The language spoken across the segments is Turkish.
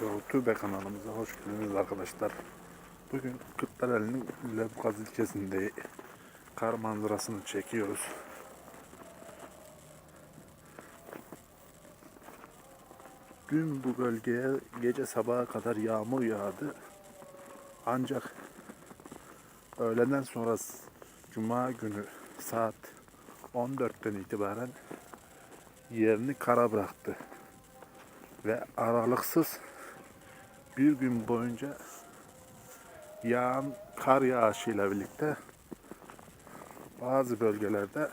YouTube kanalımıza hoş geldiniz arkadaşlar. Bugün Kırklareli'nin Lefkaz ilçesinde kar manzarasını çekiyoruz. Dün bu bölgeye gece sabaha kadar yağmur yağdı. Ancak öğleden sonra Cuma günü saat 14'ten itibaren yerini kara bıraktı ve aralıksız bir gün boyunca yağan kar yağışıyla birlikte bazı bölgelerde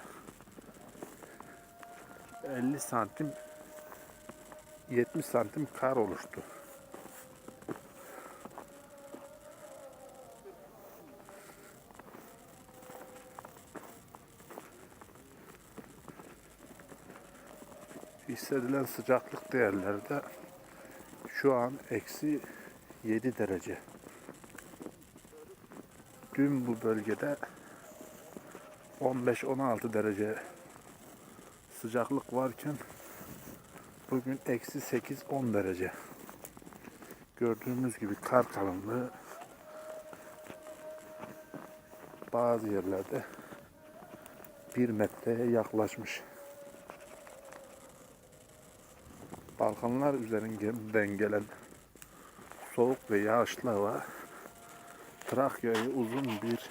50 santim 70 santim kar oluştu. hissedilen sıcaklık değerleri de şu an eksi 7 derece. Dün bu bölgede 15-16 derece sıcaklık varken bugün eksi 8-10 derece. Gördüğümüz gibi kar kalınlığı bazı yerlerde 1 metreye yaklaşmış. Balkanlar üzerinden gelen soğuk ve yağışlı hava Trakya'yı uzun bir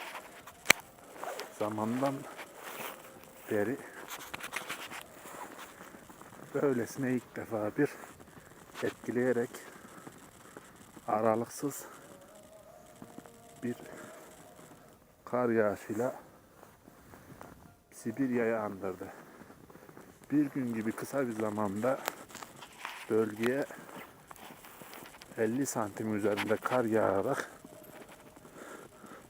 zamandan beri böylesine ilk defa bir etkileyerek aralıksız bir kar yağışıyla Sibirya'yı andırdı. Bir gün gibi kısa bir zamanda bölgeye 50 santim üzerinde kar yağarak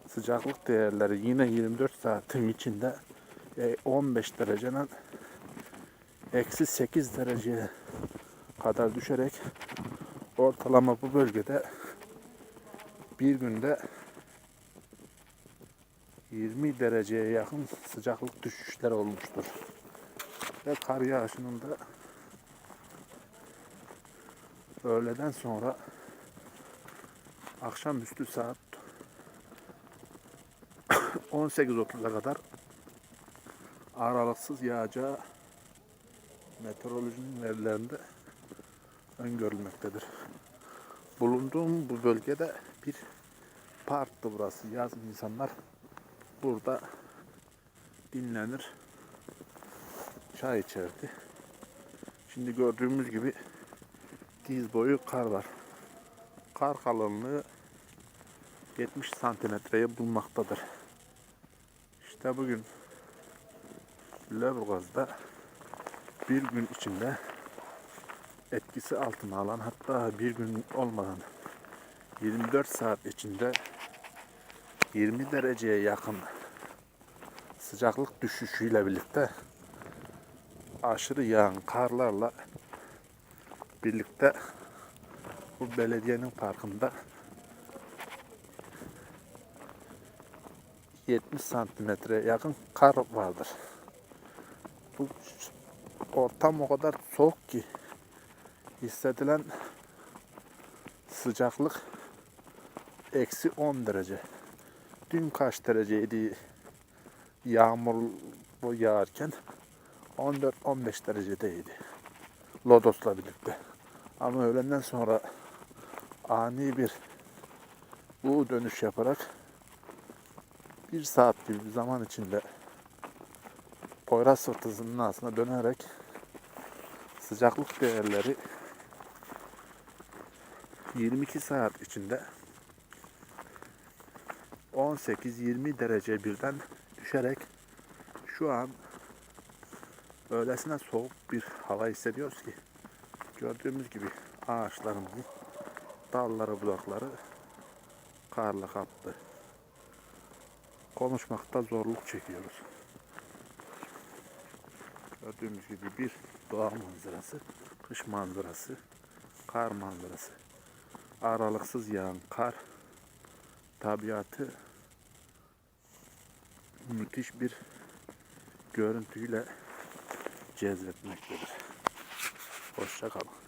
sıcaklık değerleri yine 24 saatin içinde e, 15 dereceden eksi 8 dereceye kadar düşerek ortalama bu bölgede bir günde 20 dereceye yakın sıcaklık düşüşleri olmuştur. Ve kar yağışının da öğleden sonra akşamüstü saat 18.30'a kadar aralıksız yağacağı meteorolojinin verilerinde öngörülmektedir. Bulunduğum bu bölgede bir parktı burası. Yaz insanlar burada dinlenir, çay içerdi. Şimdi gördüğümüz gibi diz boyu kar var. Kar kalınlığı 70 santimetreye bulmaktadır. İşte bugün Lüleburgaz'da bir gün içinde etkisi altına alan hatta bir gün olmadan 24 saat içinde 20 dereceye yakın sıcaklık düşüşüyle birlikte aşırı yağan karlarla birlikte bu belediyenin parkında 70 santimetre yakın kar vardır. Bu ortam o kadar soğuk ki hissedilen sıcaklık eksi 10 derece. Dün kaç dereceydi yağmur yağarken 14-15 derecedeydi. Lodos'la birlikte. Ama öğlenden sonra ani bir U dönüş yaparak bir saat gibi bir zaman içinde Poyraz fırtınasının altına dönerek sıcaklık değerleri 22 saat içinde 18-20 derece birden düşerek şu an öylesine soğuk bir hava hissediyoruz ki gördüğümüz gibi ağaçlarımızın dalları budakları karla kaplı. Konuşmakta zorluk çekiyoruz. Gördüğümüz gibi bir doğa manzarası, kış manzarası, kar manzarası. Aralıksız yağan kar tabiatı müthiş bir görüntüyle cezbetmektedir. Hoşça kalın.